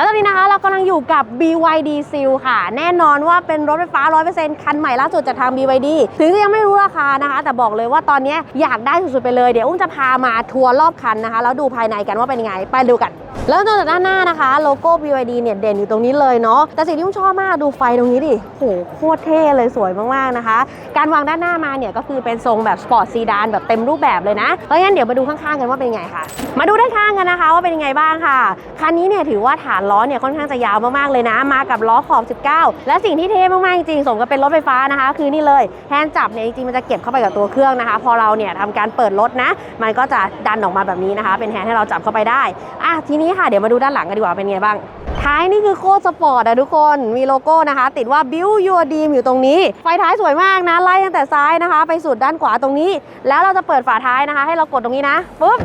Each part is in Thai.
แล้วตอนนี้นะคะเรากำลังอยู่กับ BYD Seal ค่ะ แน่นอนว่าเป็นรถไฟฟ้า 100%คันใหม่ล่าสุดจากทาง BYD ถึงจะยังไม่รู้ราคานะคะ แต่บอกเลยว่าตอนนี้อยากได้สุดๆไปเลย เดี๋ยวอุ้มจะพามาทัวร์รอบคันนะคะ แล้วดูภายในกันว่าเป็นยังไง ไปดูกันแล้วดูจากด้านหน้านะคะ โลโก้ BYD เนี่ยเด่นอยู่ตรงนี้เลยเนาะแต่สิ่งที่อุ้มชอบมากดูไฟตรงนี้ดิโหโคตรเท่เลยสวยมากๆนะคะ การวางด้านหน้ามาเนี่ยก็คือเป็นทรงแบบสปอร์ตซีดานแบบเต็มรูปแบบเลยนะเพราะงั้นเดี๋ยวมาดูข้างๆกันว่าเป็นยังไงค่ะ มาดูด้านข้างกันนะคะ ว่าเป็นยังไงบ้างค่ะคันนี้เนี่ยถือว่าฐานล้อเนี่ยค่อนข้างจะยาวมากๆเลยนะ มากับล้อขอบ 19 และสิ่งที่เท่มากๆจริงๆสมกับเป็นรถไฟฟ้านะคะ คือนี่เลยแฮนด์จับเนี่ยจริงๆมันจะเก็บเข้าไปกับตัวเครื่องนะคะ พอเราเนี่ยทำการเปิดรถนะ มันก็จะดันออกมาแบบนี้นะคะ เป็นแฮนด์ให้เราจับเข้าไปได้อะทีนี้ค่ะเดี๋ยวมาดูด้านหลังกันดีกว่าเป็นไงบ้างท้ายนี่คือโคตรสปอร์ตอะทุกคนมีโลโก้นะคะ ติดว่า Build Your Dream อยู่ตรงนี้ ไฟท้ายสวยมากนะ ไล่ตั้งแต่ซ้ายนะคะ ไปสุดด้านขวาตรงนี้ แล้วเราจะเปิดฝาท้ายนะคะ ให้เรากดตรงนี้นะปุ๊บ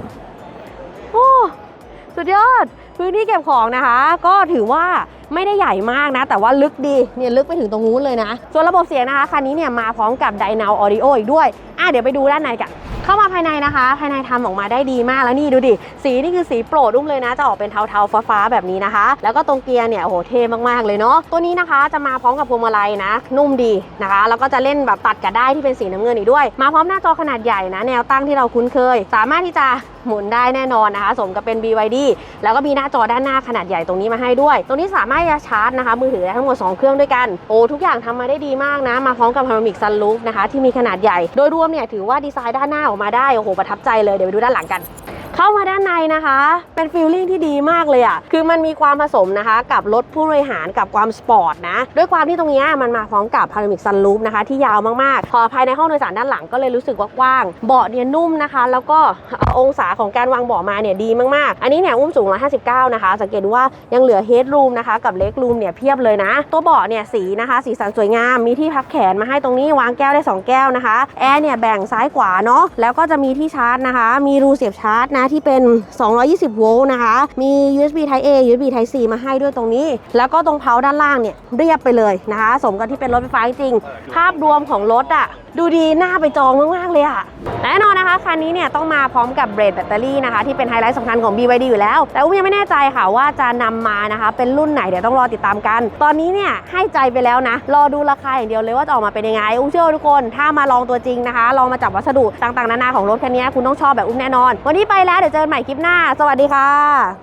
โอ้สุดยอด พื้นที่เก็บของนะคะ ก็ถือว่าไม่ได้ใหญ่มากนะ แต่ว่าลึกดีเนี่ยลึกไปถึงตรงนู้นเลยนะ ส่วนระบบเสียงนะคะคันนี้เนี่ยมาพร้อมกับ d y n a o Audio อีกด้วยอะเดี๋ยวไปดูด้านในกันเข้ามาภายในนะคะ ภายในทำออกมาได้ดีมากแล้วนี่ดูดิ สีนี่คือสีโปรดรุ่มเลยนะ จะออกเป็นเทาๆฟ้าๆแบบนี้นะคะ แล้วก็ตรงเกียร์เนี่ยโอ้โหเท่มากๆเลยเนาะตัวนี้นะคะจะมาพร้อมกับพวงมาลัยนะ นุ่มดีนะคะ แล้วก็จะเล่นแบบตัดกับได้ที่เป็นสีน้ำเงินอีกด้วย มาพร้อมหน้าจอขนาดใหญ่นะ แนวตั้งที่เราคุ้นเคย สามารถที่จะ หมุนได้แน่นอนนะคะ สมกับเป็น BYD แล้วก็มีหน้าจอด้านหน้าขนาดใหญ่ตรงนี้มาให้ด้วย ตรงนี้สามารถจะชาร์จนะคะ มือถือได้ทั้งหมด 2 เครื่องด้วยกัน โอ้ทุกอย่างทำมาได้ดีมากนะ มาพร้อมกับพารามิกซันลุกนะคะที่มีขนาดใหญ่ โดยรวมเนี่ยถือว่าดีไซน์ด้านหน้าออกมาได้ โอ้โหประทับใจเลย เดี๋ยวไปดูด้านหลังกัน เข้ามาด้านในนะคะ เป็นฟีลลิ่งที่ดีมากเลยอะ่ะ คือมันมีความผสมนะคะ กับรถผู้บริหารกับความสปอร์ตนะ ด้วยความที่ตรงนี้มันมาพร้อมกับ Panoramic Sunroof นะคะ ที่ยาวมากๆ พอภายในห้องโดยสารด้านหลังก็เลยรู้สึกว่ากว้าง เบาะเนี่ยนุ่มนะคะ แล้วก็องศาของการวางเบาะมาเนี่ยดีมากๆ อันนี้เนี่ยอุ้มสูง 159 นะคะ สังเกตดูว่ายังเหลือเฮดรูมนะคะ กับเล็กรูมเนี่ยเพียบเลยนะ ตัวเบาะเนี่ยสีนะคะ สีสันสวยงาม มีที่พักแขนมาให้ตรงนี้วางแก้วได้ 2 แก้วนะคะ แอร์เนี่ยแบ่งซ้ายขวาเนาะ แล้วก็จะมีที่ชาร์จนะคะ มีรูเสียบชาร์จนะที่เป็น 220 โวลต์นะคะ มี USB Type A USB Type C มาให้ด้วยตรงนี้ แล้วก็ตรงเพาด้านล่างเนี่ยเรียบไปเลยนะคะ สมกับที่เป็นรถไฟฟ้าจริง ภาพรวมของรถอะดูดีน่าไปจองมาก ๆ เลยอะ่ะ นนี้เนี่ยต้องมาพร้อมกับเบรดแบตเตอรี่นะคะที่เป็นไฮไลท์สำคัญของ BYD อยู่แล้ว แต่อุ้มยังไม่แน่ใจค่ะว่าจะนำมานะคะเป็นรุ่นไหนเดี๋ยวต้องรอติดตามกัน ตอนนี้เนี่ยให้ใจไปแล้วนะ รอดูราคาอย่างเดียวเลยว่าจะออกมาเป็นยังไงอุ้มเชื่อทุกคน ถ้ามาลองตัวจริงนะคะ ลองมาจับวัสดุต่างๆนานาของรถคันนี้คุณต้องชอบแบบอุ้มแน่นอน วันนี้ไปแล้วเดี๋ยวเจอกันใหม่คลิปหน้า สวัสดีค่ะ